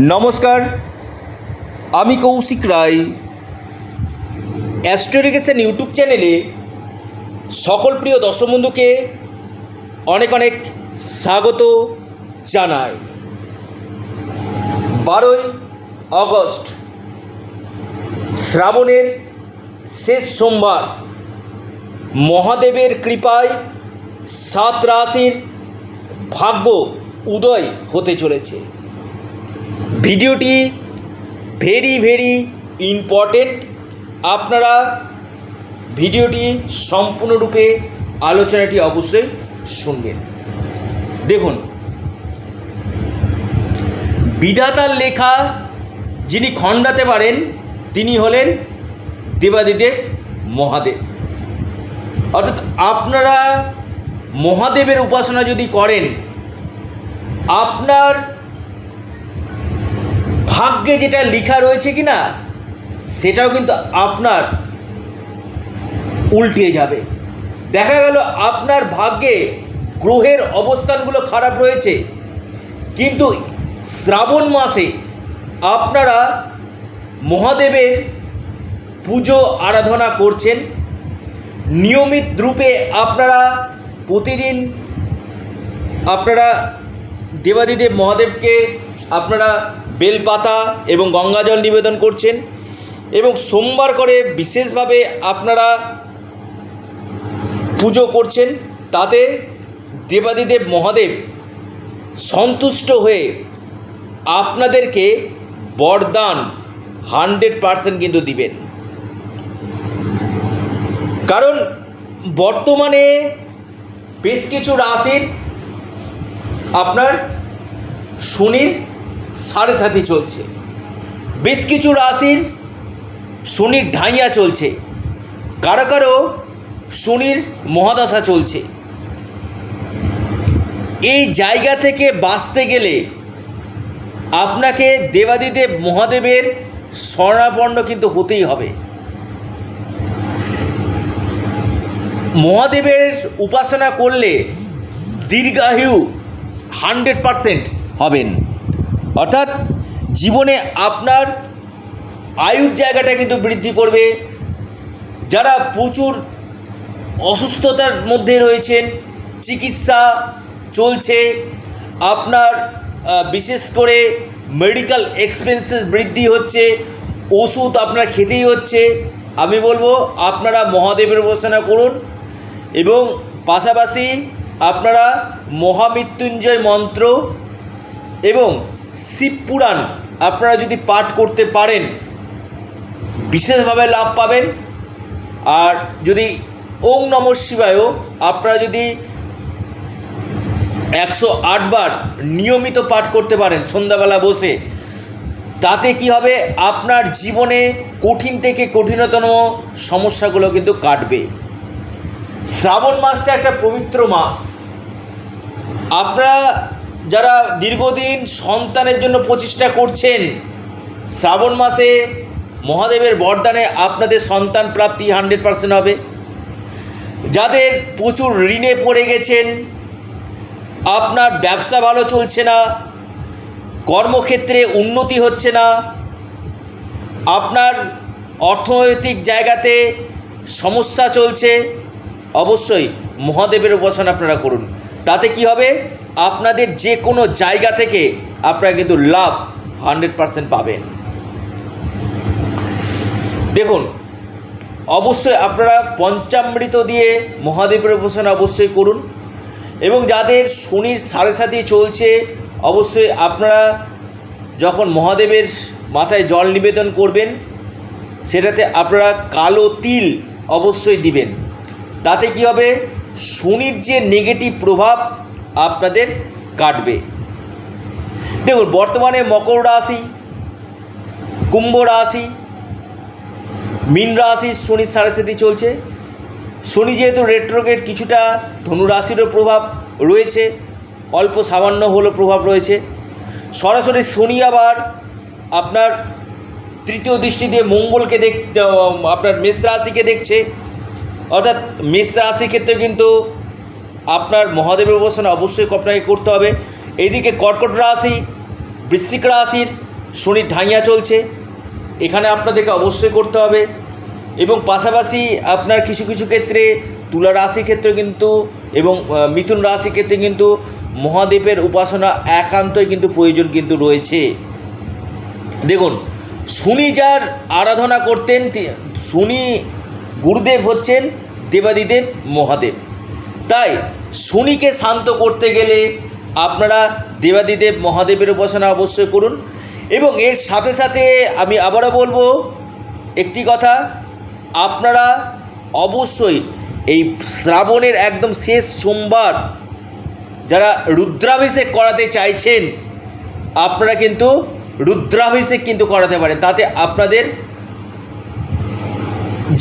নমস্কার, আমি কৌশিক রায়। অ্যাস্ট্রোরিগেশন ইউটিউব চ্যানেলে সকল প্রিয় দর্শক বন্ধুকে অনেক অনেক স্বাগত জানাই। বারোই আগস্ট, শ্রাবণের শেষ সোমবার, মহাদেবের কৃপায় সাত রাশির ভাগ্য উদয় হতে চলেছে। ভিডিওটি ভেরি ভেরি ইম্পর্টেন্ট আপনারা ভিডিওটি সম্পূর্ণরূপে আলোচনাটি অবশ্যই শুনবেন। দেখুন, বিধাতার লেখা যিনি খণ্ডাতে পারেন, তিনি হলেন দেবাদিদেব মহাদেব। অর্থাৎ আপনারা মহাদেবের উপাসনা যদি করেন, আপনার ভাগ্যে যেটা লেখা রয়েছে কি না সেটাও কিন্তু আপনার উল্টে যাবে। দেখা গেল আপনার ভাগ্যে গ্রহের অবস্থানগুলো খারাপ রয়েছে, কিন্তু শ্রাবণ মাসে আপনারা মহাদেবের পুজো আরাধনা করছেন। নিয়মিত রূপে আপনারা প্রতিদিন আপনারা দেবাদিদেব মহাদেবকে আপনারা বেলপাতা এবং গঙ্গাজল নিবেদন করছেন এবং সোমবার করে বিশেষভাবে আপনারা পুজো করছেন। তাতে দেবাদিদেব মহাদেব সন্তুষ্ট হয়ে আপনাদেরকে বরদান হান্ড্রেড পারসেন্ট কিন্তু দিবেন। কারণ বর্তমানে বেশ কিছু রাশির আপনার শনির সাড়ে সাথে চলছে। বেশ কিছু রাশির শনির ঢাইয়া চলছে। কারও কারও শনির মহাদশা চলছে। এই জায়গা থেকে বাঁচতে গেলে আপনাকে দেবাদিদেব মহাদেবের স্বর্ণাপন্ন কিন্তু হতেই হবে। মহাদেবের উপাসনা করলে দীর্ঘায়ু হান্ড্রেড পারসেন্ট হবেন। অর্থাৎ জীবনে আপনার আয়ুর জায়গাটা কিন্তু বৃদ্ধি করবে। যারা প্রচুর অসুস্থতার মধ্যে রয়েছেন, চিকিৎসা চলছে, আপনার বিশেষ করে মেডিকেল এক্সপেন্সেস বৃদ্ধি হচ্ছে, ওষুধ আপনার খেতেই হচ্ছে। আমি বলব, আপনারা মহাদেবের উপাসনা করুন এবং পাশাপাশি আপনারা মহামৃত্যুঞ্জয় মন্ত্র এবং শিব পুরাণ আপনারা যদি পাঠ করতে পারেন, বিশেষভাবে লাভ পাবেন। আর যদি ওং নম শিবায়ও আপনারা যদি একশো আটবার নিয়মিত পাঠ করতে পারেন সন্ধ্যাবেলা বসে, তাতে কি হবে? আপনার জীবনে কঠিন থেকে কঠিনতম সমস্যাগুলো কিন্তু কাটবে। শ্রাবণ মাসটা একটা পবিত্র মাস। আপনারা যারা দীর্ঘদিন সন্তানের জন্য প্রচেষ্টা করছেন, শ্রাবণ মাসে মহাদেবের বরদানে আপনাদের সন্তান প্রাপ্তি হান্ড্রেড পার্সেন্ট হবে। যাদের প্রচুর ঋণে পড়ে গেছেন, আপনার ব্যবসা ভালো চলছে না, কর্মক্ষেত্রে উন্নতি হচ্ছে না, আপনার অর্থনৈতিক জায়গাতে সমস্যা চলছে, অবশ্যই মহাদেবের উপাসনা আপনারা করুন। তাতে কি হবে? আপনাদের যে কোনো জায়গা থেকে আপনারা কিন্তু লাভ হান্ড্রেড পারসেন্ট পাবেন। দেখুন, অবশ্যই আপনারা পঞ্চামৃত দিয়ে মহাদেবের উপাসনা অবশ্যই করুন এবং যাদের শনির সাড়ে সাথে চলছে, অবশ্যই আপনারা যখন মহাদেবের মাথায় জল নিবেদন করবেন, সেটাতে আপনারা কালো তিল অবশ্যই দিবেন। তাতে কি হবে? শনির যে নেগেটিভ প্রভাব আপনাদের কাটবে। দেখুন, বর্তমানে মকর রাশি, কুম্ভ রাশি, মীন রাশি শনির সাড়ে সাথে চলছে। শনি যেহেতু রেট্রোগেট কিছুটা ধনু রাশিরও প্রভাব রয়েছে, অল্প সামান্য হলো প্রভাব রয়েছে। সরাসরি শনি আবার আপনার তৃতীয় দৃষ্টি দিয়ে মঙ্গলকে দেখ আপনার মেষ রাশিকে দেখছে। অর্থাৎ মেষ রাশির ক্ষেত্রে কিন্তু আপনার মহাদেবের উপাসনা অবশ্যই আপনাকে করতে হবে। এইদিকে কর্কট রাশি, বৃশ্চিক রাশির শনির ঢাইয়া চলছে। এখানে আপনাদেরকে অবশ্যই করতে হবে। এবং পাশাপাশি আপনার কিছু কিছু ক্ষেত্রে তুলা রাশি ক্ষেত্রে কিন্তু এবং মিথুন রাশি ক্ষেত্রে কিন্তু মহাদেবের উপাসনা একান্তই কিন্তু প্রয়োজন কিন্তু রয়েছে। দেখুন, শনি যার আরাধনা করতেন শনি গুরুদেব হচ্ছেন দেবাদিদেব মহাদেব। তাই শনিকে শান্ত করতে গেলে আপনারা দেবাদিদেব মহাদেবের উপাসনা অবশ্যই করুন। এবং এর সাথে সাথে আমি আবারও বলব, একটি কথা, আপনারা অবশ্যই এই শ্রাবণের একদম শেষ সোমবার যারা রুদ্রাভিষেক করাতে চাইছেন, আপনারা কিন্তু রুদ্রাভিষেক কিন্তু করাতে পারেন। তাতে আপনাদের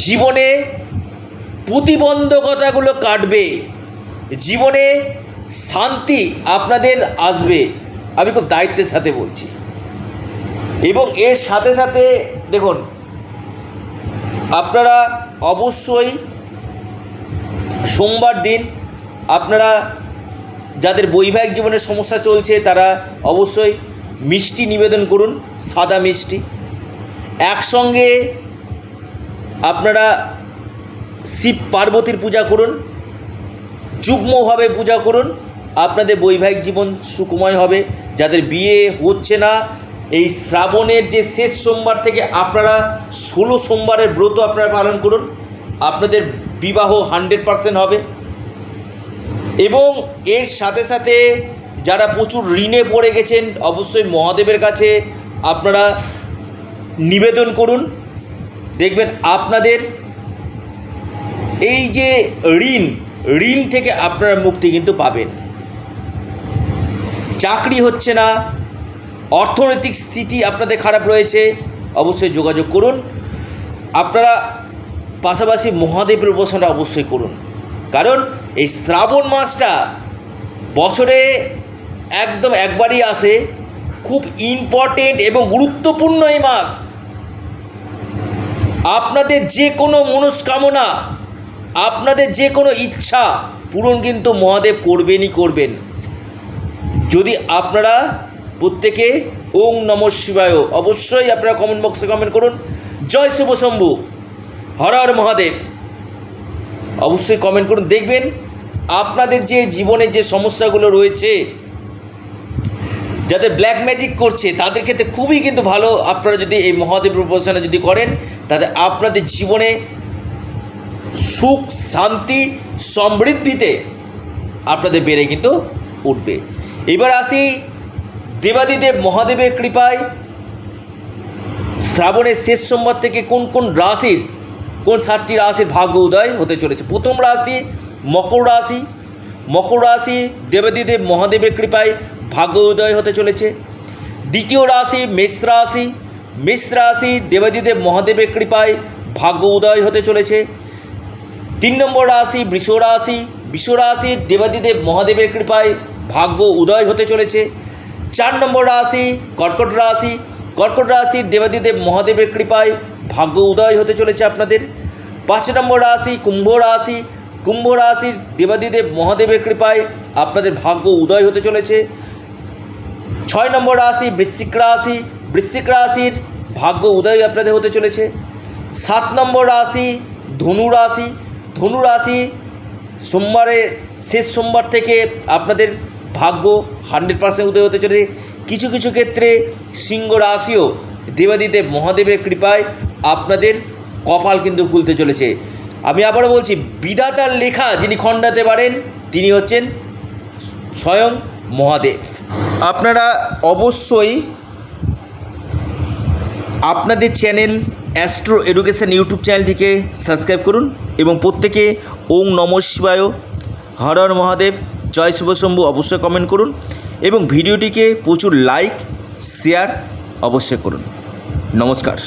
জীবনে প্রতিবন্ধকতাগুলো কাটবে। জীবনে শান্তি আপনাদের আসবে। আমি খুব দায়িত্বের সাথে বলছি। এবং এর সাথে সাথে দেখুন, আপনারা অবশ্যই সোমবার দিন আপনারা যাদের বৈবাহিক জীবনের সমস্যা চলছে, তারা অবশ্যই মিষ্টি নিবেদন করুন, সাদা মিষ্টি। একসঙ্গে আপনারা শিব পার্বতীর পূজা করুন যুগ্মভাবে পূজা করুন। আপনাদের বৈবাহিক জীবন সুখময় হবে। যাদের বিয়ে হচ্ছে না, এই শ্রাবণের যে শেষ সোমবার থেকে আপনারা ষোলো সোমবারের ব্রত আপনারা পালন করুন। আপনাদের বিবাহ হান্ড্রেড পারসেন্ট হবে। এবং এর সাথে সাথে যারা প্রচুর ঋণে পড়ে গেছেন, অবশ্যই মহাদেবের কাছে আপনারা নিবেদন করুন। দেখবেন আপনাদের এই যে ঋণ ঋণ থেকে আপনারা মুক্তি কিন্তু পাবেন। চাকরি হচ্ছে না, অর্থনৈতিক স্থিতি আপনাদের খারাপ রয়েছে, অবশ্যই যোগাযোগ করুন। আপনারা পাশাপাশি মহাদেবের উপাসনা অবশ্যই করুন। কারণ এই শ্রাবণ মাসটা বছরে একদম একবারই আসে, খুব ইম্পর্টেন্ট এবং গুরুত্বপূর্ণ এই মাস। আপনাদের যে কোনো মনস্কামনা আপনাদের যে কোনো ইচ্ছা পূরণ কিন্তু মহাদেব করবেনই করবেন। যদি আপনারা প্রত্যেকে ওং নম শিবায় অবশ্যই আপনারা কমেন্ট বক্সে কমেন্ট করুন। জয় শুভ শম্ভু। হর হর মহাদেব। অবশ্যই কমেন্ট করুন। দেখবেন আপনাদের যে জীবনের যে সমস্যাগুলো রয়েছে, যাদের ব্ল্যাক ম্যাজিক করছে, তাদের ক্ষেত্রে খুবই কিন্তু ভালো আপনারা যদি এই মহাদেব উপাসনা যদি করেন তাতে আপনাদের জীবনে সুখ, শান্তি, সমৃদ্ধিতে আপনাদের বেড়ে কিন্তু উঠবে। এবার আসি দেবাদিদেব মহাদেবের কৃপায়। শ্রাবণের শেষ সোমবার থেকে কোন কোন রাশির, কোন সাতটি রাশির ভাগ্য উদয় হতে চলেছে? প্রথম রাশি মকর রাশি। মকর রাশি দেবাদিদেব মহাদেবের কৃপায় ভাগ্য উদয় হতে চলেছে। দ্বিতীয় রাশি মেষ রাশি। মেষ রাশি দেবাদিদেব মহাদেবের কৃপায় ভাগ্য উদয় হতে চলেছে। তিন নম্বর রাশি বৃষ রাশি। বৃষ রাশি দেবাদিদেব মহাদেবের কৃপায় ভাগ্য উদয় হতে চলেছে। চার নম্বর রাশি কর্কট রাশি। কর্কট রাশির দেবাদিদেব মহাদেবের কৃপায় ভাগ্য উদয় হতে চলেছে আপনাদের। পাঁচ নম্বর রাশি কুম্ভ রাশি। কুম্ভ রাশির দেবাদিদেব মহাদেবের কৃপায় আপনাদের ভাগ্য উদয় হতে চলেছে। ছয় নম্বর রাশি বৃশ্চিক রাশি। বৃশ্চিক রাশির ভাগ্য উদয় আপনাদের হতে চলেছে। সাত নম্বর রাশি ধনু রাশি। ধনু রাশি সোমবারে, শেষ সোমবার থেকে আপনাদের ভাগ্য হান্ড্রেড পার্সেন্ট উদয় হতে চলেছে। কিছু কিছু ক্ষেত্রে সিংহ রাশিও দেবাদিদেব মহাদেবের কৃপায় আপনাদের কপাল কিন্তু খুলতে চলেছে। আমি আবারও বলছি, বিধাতার লেখা যিনি খণ্ডাতে পারেন, তিনি হচ্ছেন স্বয়ং মহাদেব। আপনারা অবশ্যই আপনাদের চ্যানেল অ্যাস্ট্রো এডুকেশন ইউটিউব চ্যানেলটিকে সাবস্ক্রাইব করুন। এবং প্রত্যেকে ওং নম শিবায়। হর হর মহাদেব। জয় শুভ শম্ভু। অবশ্যই কমেন্ট করুন এবং ভিডিওটিকে প্রচুর লাইক শেয়ার অবশ্যই করুন। নমস্কার।